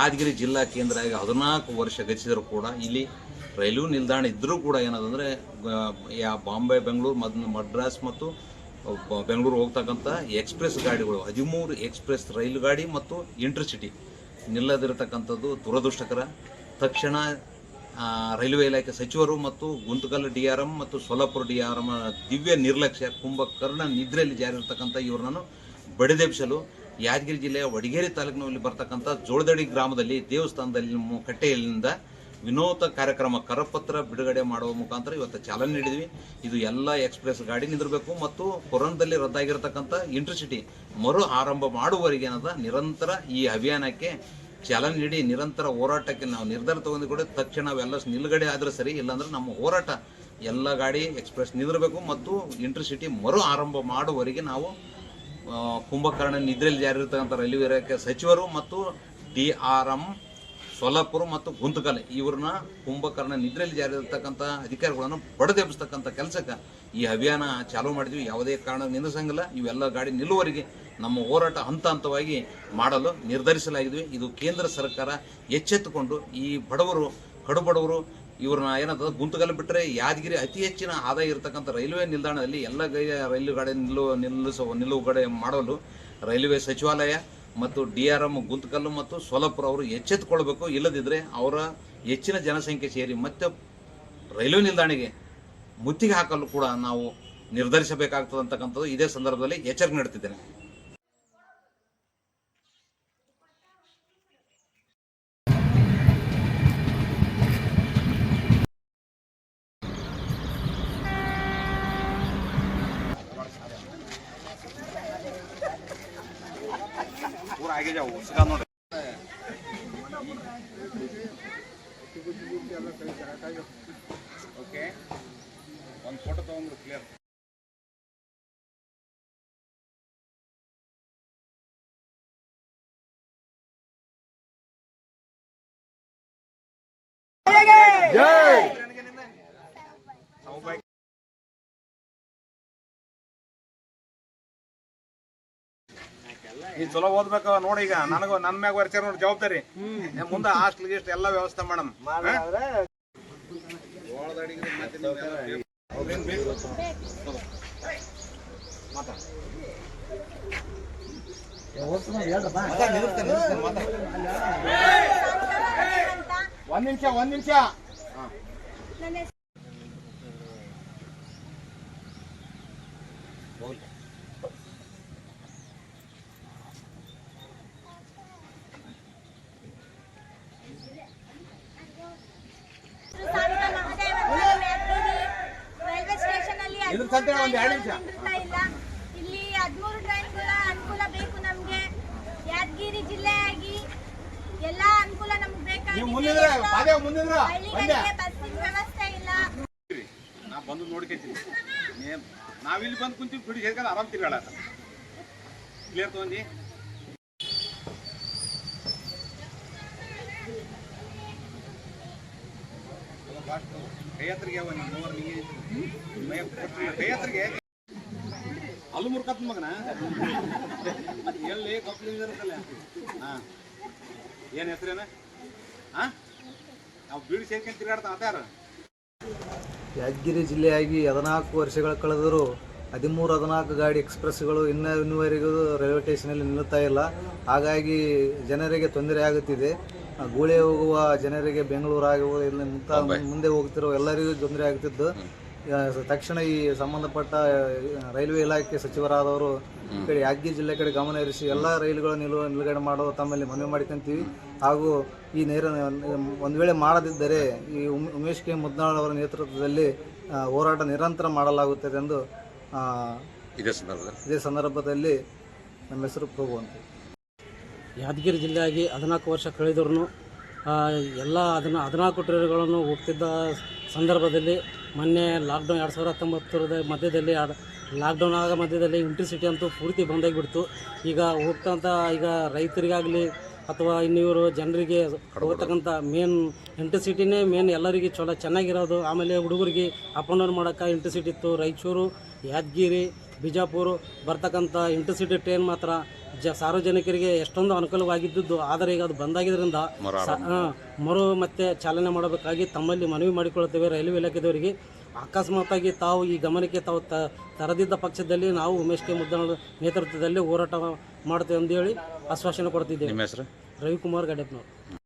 ಯಾದಗಿರಿ ಜಿಲ್ಲಾ ಕೇಂದ್ರ ಆಗಿ ಹದಿನಾಲ್ಕು ವರ್ಷ ಗಚ್ಚಿದರೂ ಕೂಡ ಇಲ್ಲಿ ರೈಲ್ವೆ ನಿಲ್ದಾಣ ಇದ್ದರೂ ಕೂಡ ಏನದಂದರೆ ಯಾ ಬಾಂಬೆ, ಬೆಂಗಳೂರು, ಮದ್ ಮಡ್ರಾಸ್ ಮತ್ತು ಬೆಂಗಳೂರು ಹೋಗ್ತಕ್ಕಂಥ ಎಕ್ಸ್ಪ್ರೆಸ್ ಗಾಡಿಗಳು, ಹದಿಮೂರು ಎಕ್ಸ್ಪ್ರೆಸ್ ರೈಲು ಗಾಡಿ ಮತ್ತು ಇಂಟರ್ಸಿಟಿ ನಿಲ್ಲದಿರತಕ್ಕಂಥದ್ದು ದುರದೃಷ್ಟಕರ. ತಕ್ಷಣ ರೈಲ್ವೆ ಇಲಾಖೆ ಸಚಿವರು ಮತ್ತು ಗುಂತಕಲ್ ಡಿ ಆರ್ ಎಂ ಮತ್ತು ಸೊಲ್ಲಾಪುರ ಡಿ ಆರ್ ಎಂ ದಿವ್ಯ ನಿರ್ಲಕ್ಷ್ಯ, ಕುಂಭಕರ್ಣ ನಿದ್ರೆಯಲ್ಲಿ ಜಾರಿರ್ತಕ್ಕಂಥ ಇವರನ್ನು ಬಡಿದೆಬ್ಬಿಸಲು ಯಾದಗಿರಿ ಜಿಲ್ಲೆಯ ವಡಗೇರಿ ತಾಲೂಕಿನಲ್ಲಿ ಬರ್ತಕ್ಕಂಥ ಜೋಳದಡಿ ಗ್ರಾಮದಲ್ಲಿ ದೇವಸ್ಥಾನದಲ್ಲಿ ಕಟ್ಟೆಯಲ್ಲಿಂದ ವಿನೂತ ಕಾರ್ಯಕ್ರಮ ಕರಪತ್ರ ಬಿಡುಗಡೆ ಮಾಡುವ ಮುಖಾಂತರ ಇವತ್ತು ಚಾಲನೆ ನೀಡಿದ್ವಿ. ಇದು ಎಲ್ಲ ಎಕ್ಸ್ಪ್ರೆಸ್ ಗಾಡಿ ನಿಂದಿರಬೇಕು ಮತ್ತು ಕೊರೋನಾದಲ್ಲಿ ರದ್ದಾಗಿರತಕ್ಕಂಥ ಇಂಟರ್ಸಿಟಿ ಮರು ಆರಂಭ ಮಾಡುವವರೆಗೆ ಏನದ ನಿರಂತರ ಈ ಅಭಿಯಾನಕ್ಕೆ ಚಾಲನೆ ನೀಡಿ ನಿರಂತರ ಹೋರಾಟಕ್ಕೆ ನಾವು ನಿರ್ಧಾರ ತಗೊಂಡು ಕೂಡ ತಕ್ಷಣ ಅವೆಲ್ಲ ನಿಲುಗಡೆ ಆದ್ರೆ ಸರಿ, ಇಲ್ಲಾಂದ್ರೆ ನಮ್ಮ ಹೋರಾಟ ಎಲ್ಲ ಗಾಡಿ ಎಕ್ಸ್ಪ್ರೆಸ್ ನಿಂದಿರಬೇಕು ಮತ್ತು ಇಂಟರ್ಸಿಟಿ ಮರು ಆರಂಭ ಮಾಡುವವರೆಗೆ ನಾವು ಕುಂಭಕರ್ಣ ನಿದ್ರೆಯಲ್ಲಿ ಜಾರಿ ಇರತಕ್ಕಂಥ ರೈಲ್ವೆ ಇಲಾಖೆ ಸಚಿವರು ಮತ್ತು ಡಿ ಆರ್ ಎಂ ಸೊಲ್ಲಾಪುರ ಮತ್ತು ಗುಂತಕಲ್ ಇವ್ರನ್ನ ಕುಂಭಕರ್ಣ ನಿದ್ರೆಯಲ್ಲಿ ಜಾರಿ ಇರತಕ್ಕಂಥ ಅಧಿಕಾರಿಗಳನ್ನು ಬಡದೆಬ್ಬಿಸ್ತಕ್ಕಂಥ ಕೆಲಸಕ್ಕೆ ಈ ಅಭಿಯಾನ ಚಾಲು ಮಾಡಿದ್ವಿ. ಯಾವುದೇ ಕಾರಣ ನಿಲ್ಲಿಸಂಗಿಲ್ಲ ಇವೆಲ್ಲ ಗಾಡಿ ನಿಲ್ಲುವವರೆಗೆ ನಮ್ಮ ಹೋರಾಟ ಹಂತ ಹಂತವಾಗಿ ಮಾಡಲು ನಿರ್ಧರಿಸಲಾಗಿದ್ವಿ ಇದು ಕೇಂದ್ರ ಸರ್ಕಾರ ಎಚ್ಚೆತ್ತುಕೊಂಡು ಈ ಬಡವರು ಕಡುಬಡವರು ಇವ್ರನ್ನ ಏನಂತ ಗುಂತಗಲ್ ಬಿಟ್ಟರೆ ಯಾದಗಿರಿ ಅತಿ ಹೆಚ್ಚಿನ ಆದಾಯ ಇರತಕ್ಕಂಥ ರೈಲ್ವೆ ನಿಲ್ದಾಣದಲ್ಲಿ ಎಲ್ಲ ರೈಲು ಗಾಡಿ ನಿಲ್ಲು ನಿಲ್ಲಿಸುವ ನಿಲುಗಡೆ ಮಾಡಲು ರೈಲ್ವೆ ಸಚಿವಾಲಯ ಮತ್ತು ಡಿ ಆರ್ ಎಂ ಗುಂತಕಲ್ಲು ಮತ್ತು ಸೋಲಾಪುರ ಅವರು ಎಚ್ಚೆತ್ತುಕೊಳ್ಬೇಕು. ಇಲ್ಲದಿದ್ದರೆ ಅವರ ಹೆಚ್ಚಿನ ಜನಸಂಖ್ಯೆ ಸೇರಿ ಮತ್ತೆ ರೈಲ್ವೆ ನಿಲ್ದಾಣಿಗೆ ಮುತ್ತಿಗೆ ಹಾಕಲು ಕೂಡ ನಾವು ನಿರ್ಧರಿಸಬೇಕಾಗ್ತದಂತಕ್ಕಂಥದ್ದು ಇದೇ ಸಂದರ್ಭದಲ್ಲಿ ಎಚ್ಚರಿಕೆ ನೀಡುತ್ತಿದ್ದೇನೆ आगे जाओ उसका नोट ಓಕೆ ಒಂದು ಫೋಟೋ ತಗೊಂಡ್ರು ಕ್ಲಿಯರ್ ನೀ ಚಲೋ ಓದ್ಬೇಕ ನೋಡಿ ಈಗ. ನನಗ ನನ್ ಮ್ಯಾಗ ವರ್ಚಾರ ನೋಡಿ ಜವಾಬ್ದಾರಿ. ಮುಂದೆ ಹಾಸ್ಟೆಲ್ ಗಿಸ್ಟ್ ಎಲ್ಲ ವ್ಯವಸ್ಥೆ ಮಾಡಮ್ ಒಂದ್ ನಿಮಿಷ ಒಂದ್ ನಿಮಿಷ. ಸಂತೆ ಒಂದ್ ಎರಡ್ ನಿಮಿಷ. ಇಲ್ಲ ಇಲ್ಲಿ. ಹದಿಮೂರು ಟ್ರೈನ್ಗಳ ಅನುಕೂಲ ಬೇಕು ನಮಗೆ. ಯಾದಗಿರಿ ಜಿಲ್ಲೆಯಾಗಿ ಎಲ್ಲಾ ಅನುಕೂಲ ನಮ್ಗೆ ಬೇಕಾಗಿದೆ. ಹಳ್ಳಿಗಳಿಗೆ ಬಸ್ಸಿನ ವ್ಯವಸ್ಥೆ ಇಲ್ಲ. ನಾ ಬಂದು ನೋಡ್ಕೊಂತೀನಿ. ನಾವಿಲ್ಲಿ ಬಂದು ಕುಂತೀವಿ ಬಿಡಿ ಹೇಳ್ಕೊಂಡು ಆರಾಮ್ ತಿರ್ಗಾಡ ಕ್ಲಿಯರ್ ತಗೊಂಡಿ? ಅಲ್ಲು ಮುರ್ಕತ್ ಮಗನ? ಎಲ್ಲಿ ಕಪ್ಲಿಂಗ್ ಇರುತ್ತಲ್ಲ? ಹಾ. ಏನ್ ಹೆಸರೇನ? ಹಾ? ನಾವು ಬೀಡಿ ಸೇರ್ಕೊಂಡು ತಿರ್ಗಾಡ್ತಾ ಆತಾರ ಯಾದಗಿರಿ ಜಿಲ್ಲೆಯಾಗಿ ಹದಿನಾಲ್ಕು ವರ್ಷಗಳ ಕಳೆದರೂ ಹದಿಮೂರು ಹದಿನಾಲ್ಕು ಗಾಡಿ ಎಕ್ಸ್ಪ್ರೆಸ್ಗಳು ಇನ್ನೂ ಇನ್ನುವರೆಗೂ ರೈಲ್ವೆ ಸ್ಟೇಷನಲ್ಲಿ ನಿಲ್ಲುತ್ತಾ ಇಲ್ಲ. ಹಾಗಾಗಿ ಜನರಿಗೆ ತೊಂದರೆ ಆಗುತ್ತಿದೆ. ಗೂಳೆ ಹೋಗುವ ಜನರಿಗೆ ಬೆಂಗಳೂರು ಆಗಿರ್ಬೋದು ಇಲ್ಲಿ ಮುಂತಾದ ಮುಂದೆ ಹೋಗ್ತಿರೋ ಎಲ್ಲರಿಗೂ ತೊಂದರೆ ಆಗ್ತಿದ್ದು. ತಕ್ಷಣ ಈ ಸಂಬಂಧಪಟ್ಟ ರೈಲ್ವೆ ಇಲಾಖೆ ಸಚಿವರಾದವರು ಈ ಕಡೆ ಯಾದಗಿರಿ ಜಿಲ್ಲೆ ಕಡೆ ಗಮನ ಹರಿಸಿ ಎಲ್ಲ ರೈಲುಗಳು ನಿಲು ನಿಲುಗಡೆ ಮಾಡೋ ತಮ್ಮಲ್ಲಿ ಮನವಿ ಮಾಡ್ಕೊಂತೀವಿ. ಹಾಗೂ ಈ ನೇರ ಒಂದು ವೇಳೆ ಮಾಡದಿದ್ದರೆ ಈ ಉಮ್- ಉಮೇಶ್ ಕೆ ಮುದ್ನಾಳ್ ಅವರ ನೇತೃತ್ವದಲ್ಲಿ ಹೋರಾಟ ನಿರಂತರ ಮಾಡಲಾಗುತ್ತದೆ ಎಂದು ಇದೇ ಸಂದರ್ಭದಲ್ಲಿ. ನಮ್ಮ ಹೆಸರು ಹೋಗುವಂತೆ ಯಾದಗಿರಿ ಜಿಲ್ಲೆಯಾಗಿ ಹದಿನಾಲ್ಕು ವರ್ಷ ಕಳೆದ್ರೂ ಎಲ್ಲ ಅದನ್ನು ಹದಿನಾಲ್ಕು ಟ್ರೈನ್ಗಳನ್ನು ಹೋಗ್ತಿದ್ದ ಸಂದರ್ಭದಲ್ಲಿ ಮೊನ್ನೆ ಲಾಕ್ಡೌನ್ ಎರಡು ಸಾವಿರದ ಹತ್ತೊಂಬತ್ತರ ಮಧ್ಯದಲ್ಲಿ ಲಾಕ್ಡೌನ್ ಆಗ ಮಧ್ಯದಲ್ಲಿ ಇಂಟ್ರಿಸಿಟಿ ಅಂತೂ ಪೂರ್ತಿ ಬಂದಾಗಿಬಿಡ್ತು ಈಗ ಹೋಗ್ತಂಥ ಈಗ ರೈತರಿಗಾಗಲಿ ಅಥವಾ ಇನ್ನಿವರು ಜನರಿಗೆ ಹೋಗ್ತಕ್ಕಂಥ ಮೇನ್ ಇಂಟ್ರಿಸಿಟಿನೇ ಮೇನ್ ಎಲ್ಲರಿಗೆ ಚಲೋ, ಚೆನ್ನಾಗಿರೋದು. ಆಮೇಲೆ ಹುಡುಗರಿಗೆ ಅಪ್ ಆ್ಯಂಡ್ ಡೌನ್ ಮಾಡೋಕ್ಕೆ ಇಂಟ್ರಿಸಿಟಿ ಇತ್ತು. ರಾಯಚೂರು, ಯಾದಗಿರಿ, ಬಿಜಾಪುರ ಬರ್ತಕ್ಕಂಥ ಇಂಟರ್ಸಿಟಿ ಟ್ರೈನ್ ಮಾತ್ರ ಜ ಸಾರ್ವಜನಿಕರಿಗೆ ಎಷ್ಟೊಂದು ಅನುಕೂಲವಾಗಿದ್ದುದು ಆದರೆ ಈಗ ಅದು ಬಂದಾಗಿದ್ದರಿಂದ ಸ- ಆ, ಮರು ಮತ್ತೆ ಚಾಲನೆ ಮಾಡಬೇಕಾಗಿ ತಮ್ಮಲ್ಲಿ ಮನವಿ ಮಾಡಿಕೊಳ್ಳುತ್ತೇವೆ ರೈಲ್ವೆ ಇಲಾಖೆದವರಿಗೆ. ಅಕಸ್ಮಾತಾಗಿ ತಾವು ಈ ಗಮನಕ್ಕೆ ತಾವು ತ ತರದಿದ್ದ ಪಕ್ಷದಲ್ಲಿ ನಾವು ಉಮೇಶ್ ಕೆ ಮುದ್ದಣ್ಣ ನೇತೃತ್ವದಲ್ಲಿ ಹೋರಾಟ ಮಾಡ್ತೇವೆ ಅಂತೇಳಿ ಆಶ್ವಾಸನೆ ಕೊಡ್ತಿದ್ದೇವೆ. ನಿಮ್ಮ ಹೆಸರು? ರವಿಕುಮಾರ್ ಗಡ್ಡೆಪ್ನವ್ರು